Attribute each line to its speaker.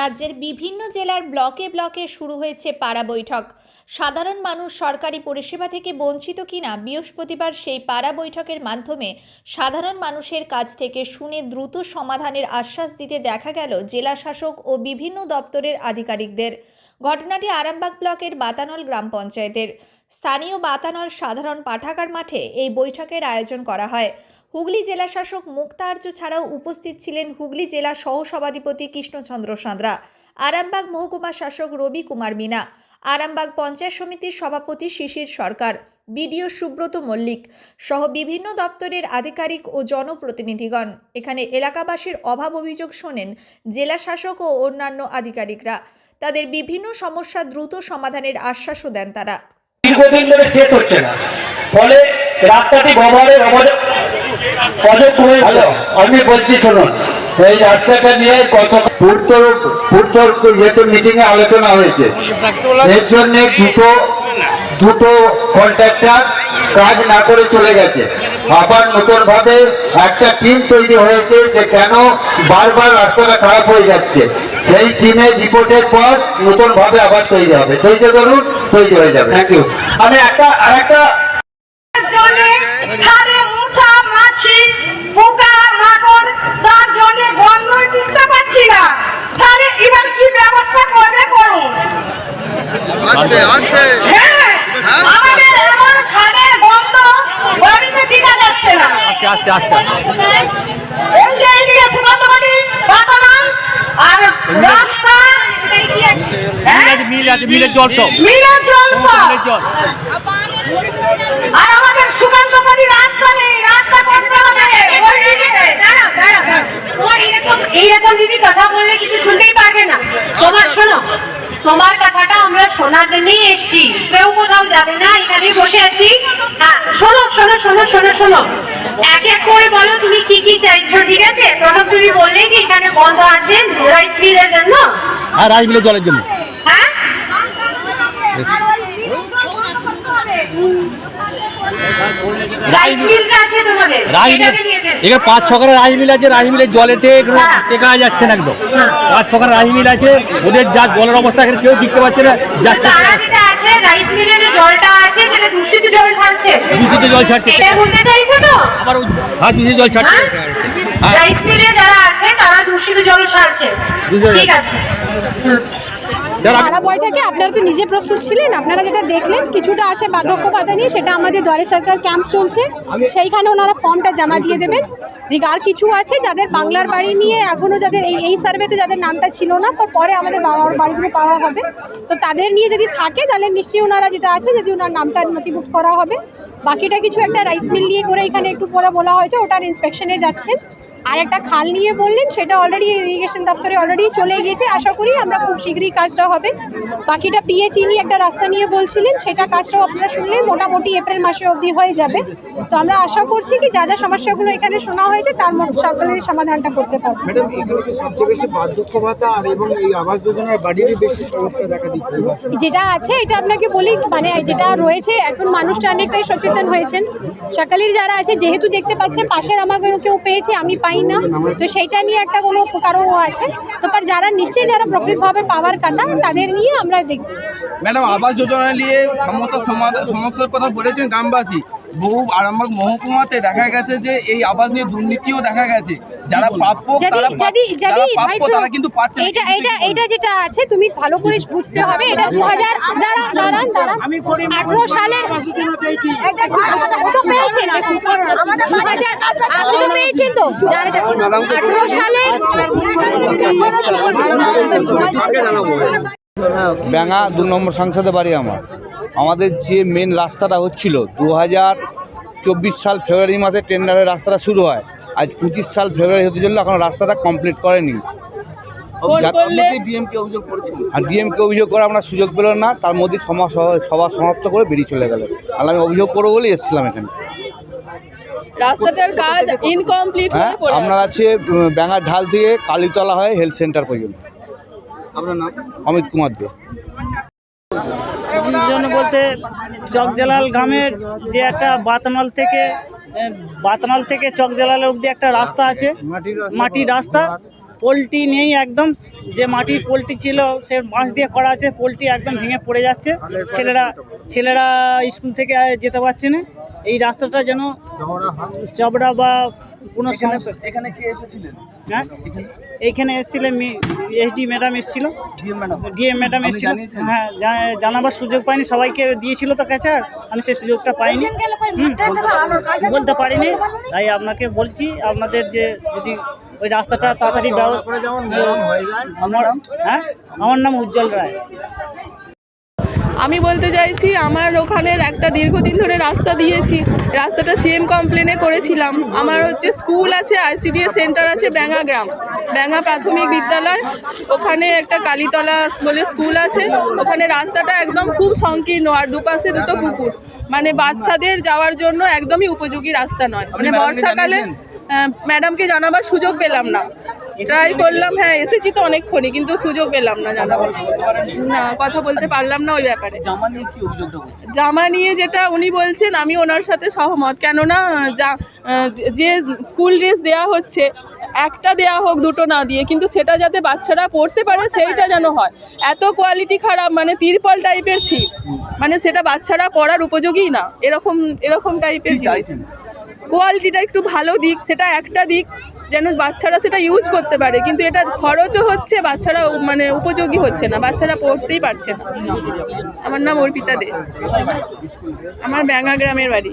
Speaker 1: রাজ্যের বিভিন্ন জেলার ব্লকে ব্লকে শুরু হয়েছে পাড়া বৈঠক। সাধারণ মানুষ সরকারি পরিষেবা থেকে বঞ্চিত কিনা বৃহস্পতিবার সেই পাড়া বৈঠকের মাধ্যমে সাধারণ মানুষের কাছ থেকে শুনে দ্রুত সমাধানের আশ্বাস দিতে দেখা গেল জেলা শাসক ও বিভিন্ন দপ্তরের আধিকারিকদের। ঘটনাটি আরামবাগ ব্লকের বাতানল গ্রাম পঞ্চায়েতের। স্থানীয় বাতানল সাধারণ পাঠাগার মাঠে এই বৈঠকের আয়োজন করা হয়। হুগলি জেলা শাসক মুক্তা আর্য ছাড়াও উপস্থিত ছিলেন হুগলি জেলা সহসভাধিপতি কৃষ্ণচন্দ্র সাঁতরা, আরামবাগ মহকুমা শাসক রবি কুমার মিনা, আরামবাগ পঞ্চায়েত সমিতির সভাপতি শিশির সরকার, বিডিও সুব্রত মল্লিক সহ বিভিন্ন দপ্তরের আধিকারিক ও জনপ্রতিনিধিগণ। এখানে এলাকাবাসীর অভাব অভিযোগ শোনেন জেলা শাসক ও অন্যান্য আধিকারিকরা। তাদের বিভিন্ন সমস্যা দ্রুত সমাধানের আশ্বাসও দেন তারা।
Speaker 2: দীর্ঘদিন ধরে শেষ হচ্ছে না। ফলে রাস্তাটি ব্যবহারের
Speaker 3: আমি বলছি শুনুন এই রাস্তাটা নিয়ে পূর্ত পূর্ত যেহেতু মিটিং এ আলোচনা হয়েছে। এর জন্য দুটো দুটো কন্ট্রাক্টর কাজ না করে চলে গেছে। আবার নতুন ভাবে একটা টিম তৈরি হয়েছে যে কেন বারবার রাস্তাটা খারাপ হয়ে যাচ্ছে। সেই টিমের রিপোর্টের পর নতুন ভাবে আবার তৈরি হবে। ধৈর্য ধরুন তৈরি হয়ে যাবে।
Speaker 2: থ্যাংক ইউ আমি একটা আর একটা
Speaker 4: জলে খালে মুছা মাছি পোকা মাকড় তার জন্য গন্ধই টিকতে পারছি না তাহলে এবার কি ব্যবস্থা করবে করুন
Speaker 5: আস্তে আস্তে
Speaker 4: হ্যাঁ আমাদের এমন খালের গন্ধ বাড়িতে টিকা যাচ্ছে না
Speaker 5: আস্তে আস্তে আস্তে
Speaker 4: এই যে এইদিকে সুগন্ধবাড়ি বাতানাম আর হ্যাঁ?
Speaker 5: মিল আছে মিলের জল সব।
Speaker 4: মিলের জল
Speaker 5: জল।
Speaker 4: আর আমাদের সুগন্ধবাড়ি রাস্তা নেই রাস্তা করতে হবে। ওই দিকে দাঁড়া দাঁড়া দাঁড়া। তোমার এরকম এইরকম দিদি কথা বললে কিছু শুনতেই পারবে না। তোমার শোনো তোমার কথাটা আমরা শোনার জন্যই এসছি। কেউ কোথাও যাবে না এখানেই বসে আছি। হ্যাঁ শোনো শোনো শোনো শোনো শোনো। এক এক করে বলো তুমি কি কি চাইছো ঠিক আছে? প্রথম তুমি বললে কি এখানে বন্ধ আছে রাইস মিলের জন্য?
Speaker 5: আর রাজ মিলের জলের জন্য।
Speaker 4: হ্যাঁ? রাইস মিলটা আছে তোমাদের।
Speaker 5: এখানে পাঁচ ছখানা রাজ মিল আছে রাজমিলের জলেতে
Speaker 4: হ্যাঁ।
Speaker 5: টেকা যাচ্ছে না একদম। পাঁচ ছখানা রাজ মিল আছে ওদের যা জলের অবস্থা এখানে কেউ দেখতে পাচ্ছে না যাচ্ছে
Speaker 4: জল ছাড়ছে।
Speaker 5: আবার জল ছাড়ছে। হ্যাঁ।
Speaker 4: রাইস মিলে যারা আছে তারা দূষিত জল ছাড়ছে। ঠিক আছে।
Speaker 6: পাড়া বৈঠকে আপনারা তো নিজে প্রস্তুত ছিলেন, আপনারা যেটা দেখলেন, কিছুটা আছে বার্ধক্য ভাতা নিয়ে, সেটা আমাদের দ্বারে সরকার ক্যাম্প চলছে। সেইখানে ওনারা ফর্মটা জমা দিয়ে দেবেন। আর কিছু আছে যাদের বাংলার বাড়ি নিয়ে এখনও যাদের এই এই সার্ভেতে যাদের নামটা ছিল না পরে আমাদের বাবার বাড়িগুলো পাওয়া হবে। তো তাদের নিয়ে যদি থাকে, তাহলে নিশ্চয়ই ওনারা যেটা আছে, যদি ওনার নামটা নথিভুক্ত করা হবে। বাকিটা কিছু একটা রাইস মিল নিয়ে করে এখানে একটু পরে বলা হয়েছে, ওটার ইন্সপেকশনে যাচ্ছেন। আর একটা খাল নিয়ে বললেন সেটা অলরেডি ইরিগেশন দপ্তরে অলরেডি চলে গিয়েছে। আশা করি আমরা খুব শীঘ্রই কাজটা হবে। বাকিটা নিয়ে একটা রাস্তা নিয়ে বলছিলেন সেটা কাজটাও আপনারা শুনলেন মোটামুটি এপ্রিল মাসে অবধি হয়ে যাবে। তো আমরা আশা করছি কি যা যা সমস্যাগুলো এখানে শোনা হয়েছে তার মধ্যে সকলের সমাধানটা করতে পারব।
Speaker 7: ম্যাডাম এখানে সবচেয়ে বেশি বার্ধক্য ভাতা আর এবং এই আবাস যোজনার বাড়িরই বেশি সমস্যা দেখা দিচ্ছে?
Speaker 6: যেটা আছে এটা আপনাকে বলি মানে যেটা রয়েছে এখন মানুষটা অনেকটাই সচেতন হয়েছেন। সকালের যারা আছে যেহেতু দেখতে পাচ্ছেন পাশের আমার কেউ পেয়েছে আমি পাই না। তো সেইটা নিয়ে একটা কোনো উপকারও আছে। তো যারা নিশ্চয়ই যারা প্রকৃতভাবে পাওয়ার কথা, তাদের নিয়ে আমরা দেখব।
Speaker 8: ম্যাডাম, আবাস যোজনা নিয়ে সমস্ত সমস্যার কথা বলেছেন গ্রামবাসী। বহু আরামবাগ মহকুমাতে দেখা গেছে যে এই আবাস নিয়ে দুর্নীতিও দেখা গেছে। যারা প্রাপ্য তারা প্রাপ্য কিন্তু পাচ্ছে না।
Speaker 6: এইটা এইটা এইটা যেটা আছে তুমি ভালো করে বুঝতে হবে। এটা দু হাজার দাঁড়ান দাঁড়ান দাঁড়ান। আঠেরো সালের ও তো পেয়েছেন। দেখুন দু হাজার আপনি তো পেয়েছেন তো? আঠেরো সালে
Speaker 9: ব্যাঙা দু নম্বর সংসদে বাড়ি আমার। আমাদের যে মেন রাস্তাটা হচ্ছিল দু হাজার চব্বিশ সাল ফেব্রুয়ারি মাসে টেন্ডারের রাস্তাটা শুরু হয়। আজ পঁচিশ সাল ফেব্রুয়ারি হতে চলল এখন রাস্তাটা কমপ্লিট করেনি। যা-
Speaker 8: ডিএমকে অভিযোগ
Speaker 9: আর ডিএমকে অভিযোগ করে আমরা সুযোগ পেল না তার মধ্যে সভা সভা সমাপ্ত করে বেরিয়ে চলে গেল। আর আমি অভিযোগ করব বলে এসেছিলাম এখানে।
Speaker 10: রাস্তাটার কাজ ইনকমপ্লিট
Speaker 9: হ্যাঁ আপনার আছে। ব্যাঙার ঢাল থেকে কালীতলা হয় হেলথ সেন্টার পর্যন্ত।
Speaker 8: আপনার নাম?
Speaker 9: অমিত কুমার দে।
Speaker 11: জন্য বলতে চকজালাল গ্রামের যে একটা বাতনল থেকে বাতনাল থেকে চকজালাল অব্দি একটা রাস্তা আছে মাটির রাস্তা। পোলট্রি নেই একদম, যে মাটির পোলট্রি ছিল, সে বাঁশ দিয়ে করা আছে পোলট্রি একদম ভেঙে পড়ে যাচ্ছে। ছেলেরা ছেলেরা স্কুল থেকে যেতে পারছে না। এই রাস্তাটা যেন চবড়া বা কোনো সমস্যা
Speaker 8: এখানে কে এসেছিলেন?
Speaker 11: হ্যাঁ? এইখানে এসেছিলেন এসডি ম্যাডাম এসেছিল। DM madam. এসেছিল। হ্যাঁ জানাবার সুযোগ পাইনি। সবাইকে দিয়েছিল তো ক্যাচার। আমি সেই সুযোগটা পাইনি। বলতে- বলতে পারিনি তাই আপনাকে বলছি আপনাদের যে যদি ওই রাস্তাটা তাড়াতাড়ি ব্যবস্থা আমার হ্যাঁ? আমার নাম উজ্জ্বল রায়।
Speaker 10: আমি বলতে চাইছি, আমার ওখানের একটা দীর্ঘদিন ধরে রাস্তা দিয়েছি। রাস্তাটা সিএম কমপ্লেনে করেছিলাম। আমার হচ্ছে স্কুল আছে আইসিডিএস সেন্টার আছে ব্যাঙা গ্রাম ব্যাঙা প্রাথমিক বিদ্যালয়। ওখানে একটা কালীতলা বলে স্কুল আছে। ওখানে রাস্তাটা একদম খুব সংকীর্ণ, আর দুপাশে দুটো পুকুর। মানে বাচ্চাদের যাওয়ার জন্য একদমই উপযোগী রাস্তা নয়। মানে বর্ষাকালে ম্যাডামকে জানাবার সুযোগ পেলাম না। ট্রাই করলাম হ্যাঁ এসেছি তো অনেকক্ষণই কিন্তু সুযোগ পেলাম না জানাবার। না কথা বলতে পারলাম না ওই ব্যাপারে।
Speaker 8: জামা নিয়ে
Speaker 10: যেটা উনি বলছেন আমি ওনার সাথে সহমত। কেননা যা যে স্কুল ড্রেস দেওয়া হচ্ছে একটা দেয়া হোক দুটো না দিয়ে কিন্তু সেটা যাতে বাচ্চারা পড়তে পারে সেইটা যেন হয়। এত কোয়ালিটি খারাপ মানে তিরপল টাইপের ছিট মানে সেটা বাচ্চারা পড়ার উপযোগী না। এরকম এরকম টাইপের জিনিস। কোয়ালিটিটা একটু ভালো দিক সেটা একটা দিক যেন বাচ্চারা সেটা ইউজ করতে পারে। কিন্তু এটা খরচও হচ্ছে বাচ্চারা মানে উপযোগী হচ্ছে না। বাচ্চারা পড়তেই পারছে না। আমার নাম অর্পিতা দে। আমার ব্যাঙ্গা গ্রামের বাড়ি।